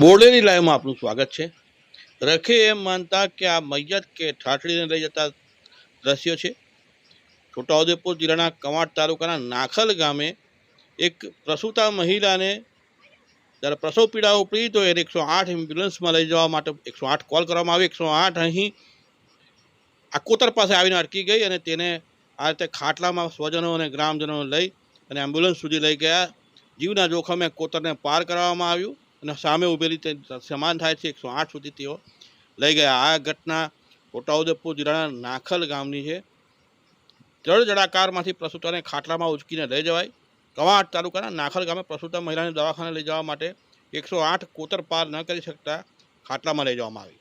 બોર્ડેલી લાઈવમાં આપનું સ્વાગત છે. રખે એમ માનતા કે આ મૈયત કે ઠાઠડીને લઈ જતા દ્રશ્યો છે. છોટાઉદેપુર જિલ્લાના કવાંટ તાલુકાના નાખલ ગામે એક પ્રસૂતા મહિલાને જ્યારે પ્રસવ પીડા ઉપડી તો એને એકસો આઠ એમ્બ્યુલન્સમાં લઈ જવા માટે એકસો આઠ કોલ કરવામાં આવી એકસો આઠ અહીં આકોતર પાસે આવીને અટકી ગઈ અને તેને આ રીતે ખાટલામાં સ્વજનો અને ગ્રામજનો લઈ અને એમ્બ્યુલન્સ સુધી લઈ ગયા. જીવના જોખમે કોતરને પાર કરવામાં આવ્યું. અને સામે ઊભેલી સમાન થાય છે એકસો આઠ સુધી તેઓ લઈ ગયા. આ ઘટના છોટાઉદેપુર જિલ્લાના નાખલ ગામની છે. જળ જળાકારમાંથી પ્રસૂતાને ખાટલામાં ઉચકીને લઈ જવાય. કવાંટ તાલુકાના નાખલ ગામે પ્રસૂતા મહિલાને દવાખાને લઈ જવા માટે એકસો આઠ કોતર પાર ન કરી શકતા ખાટલામાં લઈ જવામાં આવી.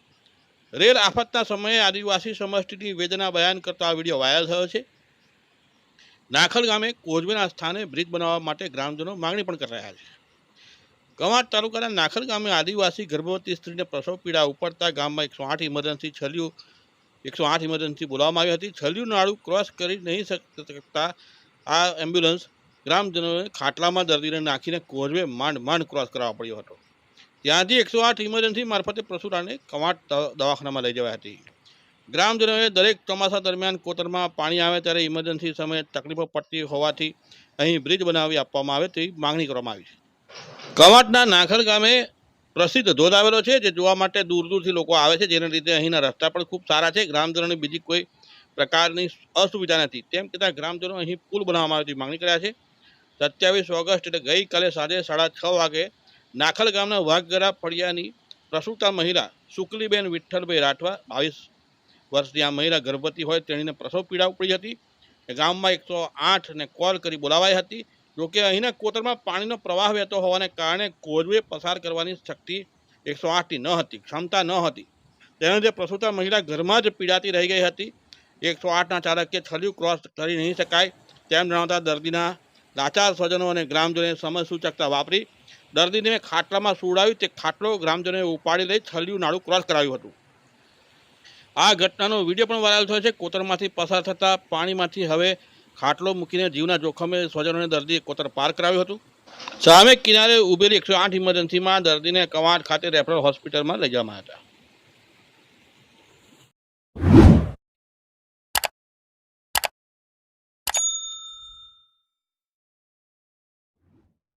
રેલ આફતના સમયે આદિવાસી સમષ્ટિની વેદના બયાન કરતો આ વીડિયો વાયરલ થયો છે. નાખલ ગામે કોઝવેના સ્થાને બ્રિજ બનાવવા માટે ગ્રામજનો માગણી પણ કરી રહ્યા છે. કવાંટ તાલુકાના નાખર ગામે આદિવાસી ગર્ભવતી સ્ત્રીને પ્રસવ પીડા ઉપડતા ગામમાં એકસો આઠ ઇમરજન્સી છલ્યું. એકસો આઠ ઇમરજન્સી બોલાવવામાં આવી હતી. છલ્યું નાળું ક્રોસ કરી નહીં શક- શકતા આ એમ્બ્યુલન્સ ગ્રામજનોએ ખાટલામાં દર્દીને નાખીને કોઝવે માંડ માંડ ક્રોસ કરાવવા પડ્યો હતો. ત્યાંથી એકસો આઠ ઇમરજન્સી મારફતે પ્રસુરાને કવાંટ દવાખાનામાં લઈ જવાઈ હતી. ગ્રામજનોએ દરેક ચોમાસા દરમિયાન કોતરમાં પાણી આવે ત્યારે ઇમરજન્સી સમયે તકલીફો પડતી હોવાથી અહીં બ્રિજ બનાવી આપવામાં આવે તેવી માંગણી કરવામાં આવી છે. કવાંટના નાખલ ગામે પ્રસિદ્ધ ધોધ આવેલો છે, જે જોવા માટે દૂર દૂરથી લોકો આવે છે. જેના લીધે અહીંના રસ્તા પણ ખૂબ સારા છે. ગ્રામજનોની બીજી કોઈ પ્રકારની અસુવિધા નથી. તેમ છતાં ગ્રામજનો અહીં પુલ બનાવવામાં આવે માંગણી કર્યા છે. સત્યાવીસ ઓગસ્ટ એટલે ગઈકાલે સાંજે સાડા છ વાગે નાખલ ગામના વાઘગરા ફળિયાની પ્રસૂતા મહિલા શુકલીબેન વિઠ્ઠલભાઈ રાઠવા, બાવીસ વર્ષની આ મહિલા ગર્ભવતી હોય તેણીને પ્રસવ પીડા ઉપડી હતી. ગામમાં એકસો આઠને કોલ કરી બોલાવાઈ હતી. જોકે અહીંના કોતરમાં પાણીનો પ્રવાહ વહેતો હોવાને કારણે કોઝવે પસાર કરવાની શક્તિ એકસો આઠની ન હતી, ક્ષમતા ન હતી. તેના લીધે પ્રસૂતા મહિલા ઘરમાં જ પીડાતી રહી ગઈ હતી. એકસો આઠના ચાલકે છલિયું ક્રોસ કરી નહીં શકાય તેમ જણાવતા દર્દીના લાચાર સ્વજનો અને ગ્રામજનોએ સમય સૂચકતા વાપરી દર્દીને ખાટલામાં સુડાવી તે ખાટલો ગ્રામજનોએ ઉપાડી લઈ છલિયું નાળું ક્રોસ કરાવ્યું હતું. આ ઘટનાનો વીડિયો પણ વાયરલ થયો છે. કોતરમાંથી પસાર થતાં પાણીમાંથી હવે ખાટલો મૂકીને જીવના જોખમે સ્વજનોને દર્દીએ કોતર પાર કરાવ્યું હતું. સામે કિનારે ઉભેલી એકસો આઠ ઇમરજન્સીમાં દર્દીને કવાંટ ખાતે રેફરલ હોસ્પિટલમાં લઈ જવામાં હતા.